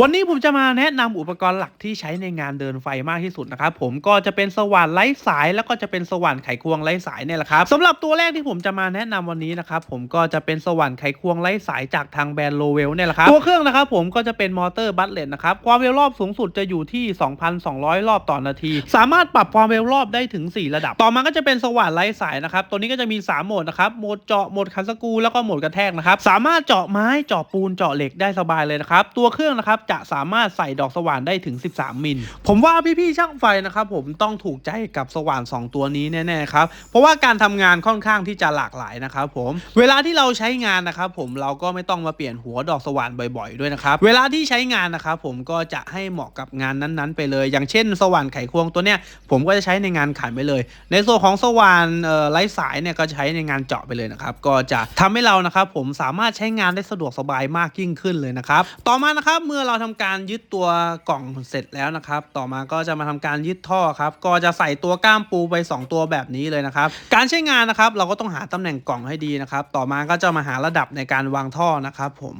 วันนี้ผมจะมาแนะนำอุปกรณ์หลักที่ใช้ในงานเดินไฟมากที่สุดนะครับผมก็จะเป็นสว่านไร้สายแล้วก็จะเป็นสว่านไขควงไร้สายเนี่ยแหละครับสำหรับตัวแรกที่ผมจะมาแนะนำวันนี้นะครับผมก็จะเป็นสว่านไขควงไร้สายจากทางแบรนด์โลเวลเนี่ยแหละครับตัวเครื่องนะครับผมก็จะเป็นมอเตอร์บัตเลตนะครับความเร็วรอบสูงสุดจะอยู่ที่ 2,200 รอบต่อนาที สามารถปรับความเร็วรอบได้ถึง 4 ระดับ ต่อมาก็จะเป็นสว่านไร้สายนะครับตัวนี้ก็จะมี 3 โหมดนะครับโหมดเจาะโหมดคันสกูแล้วก็โหมดกระแทกนะครับสามารถเจาะไม้เจาะปูนเจาะเหล็กได้สบายเลยนะครับตัวเครื่องนะครับจะสามารถใส่ดอกสว่านได้ถึง 13 มิล ผมว่าพี่ๆช่างไฟนะครับผมต้องถูกใจกับสว่าน 2 ตัวนี้แน่ๆครับเพราะว่าการทำงานค่อนข้างที่จะหลากหลายนะครับผมเวลาที่เราใช้งานนะครับผมเราก็ไม่ต้องมาเปลี่ยนหัวดอกสว่านบ่อยๆด้วยนะครับเวลาที่ใช้งานนะครับผมก็จะให้เหมาะกับงานนั้นๆ ไปเลย อย่างเช่น สว่านไขควงตัวเนี้ยผมก็จะใช้ในงานขันไปเลย ในส่วนของสว่านไร้สายเนี่ยก็ใช้ในงานเจาะไปเลยนะครับก็จะทำให้เรานะครับผมสามารถใช้งานได้สะดวกสบายมากยิ่งขึ้นเลยนะครับต่อมานะครับเมื่อเราราทำการยึดตัวกล่องเสร็จแล้วนะครับ ต่อมาก็จะมาทำการยึดท่อครับ ก็จะใส่ตัวก้ามปูไป 2 ตัวแบบนี้เลยนะครับ การใช้งานนะครับ เราก็ต้องหาตำแหน่งกล่องให้ดีนะครับ ต่อมาก็จะมาหาระดับในการวางท่อนะครับ ผม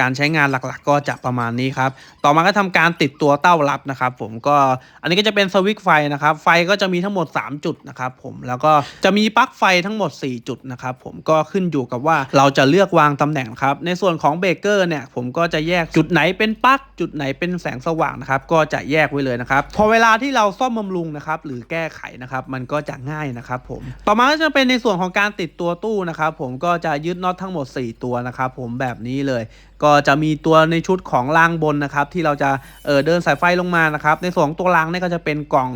การใช้งานหลักๆ ก็จะประมาณนี้ครับ ต่อมาก็ทำการติดตัวเต้ารับนะครับ ผมก็อันนี้ก็จะเป็นสวิตช์ไฟนะครับ ไฟก็จะมีทั้งหมด 3 จุดนะครับ ผมแล้วก็จะมีปลั๊กไฟทั้งหมด 4 จุดนะครับ ผมก็ขึ้นอยู่กับว่าเราจะเลือกวางตำแหน่งครับในส่วนของเบรกเกอร์เนี่ยผมก็จะแยกจุดไหนเป็นปลั๊กจุดไหนเป็นแสงสว่างนะครับ ก็จะแยกไว้เลยนะครับ พอเวลาที่เราซ่อมบำรุงนะครับ หรือแก้ไขนะครับ มันก็จะง่ายนะครับผม ต่อมาก็จะเป็นในส่วนของการติดตัวตู้นะครับ ผมก็จะยึดน็อตทั้งหมด 4 ตัวนะครับผมแบบนี้เลย ก็จะมีตัวในชุดของรางบนนะครับ ที่เราจะเออเดินสายไฟลงมานะครับ ในส่วนของตัวรางเนี่ยก็จะเป็นกล่อง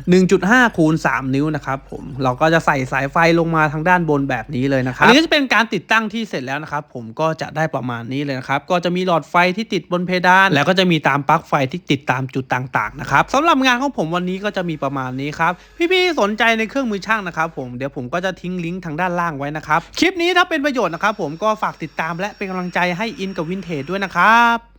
1.5 คูณ 3 นิ้วนะครับผมเราก็จะใส่สายไฟลงมาทางด้านบนแบบนี้เลยนะครับอันนี้ก็จะเป็นการติดตั้งที่เสร็จแล้วนะครับผมก็จะได้ประมาณนี้เลยนะครับก็จะมีหลอดไฟที่ติดบนเพดาน แล้วก็จะมีตามปลั๊กไฟที่ติดตามจุดต่างๆนะครับสำหรับงานของผมวันนี้ก็จะมีประมาณนี้ครับพี่ๆสนใจในเครื่องมือช่างนะครับผมเดี๋ยวผมก็จะทิ้งลิงก์ทางด้านล่างไว้นะครับคลิปนี้ถ้าเป็นประโยชน์นะครับผมก็ฝากติดตามและเป็นกำลังใจให้อินกับวินเทจด้วยนะครับ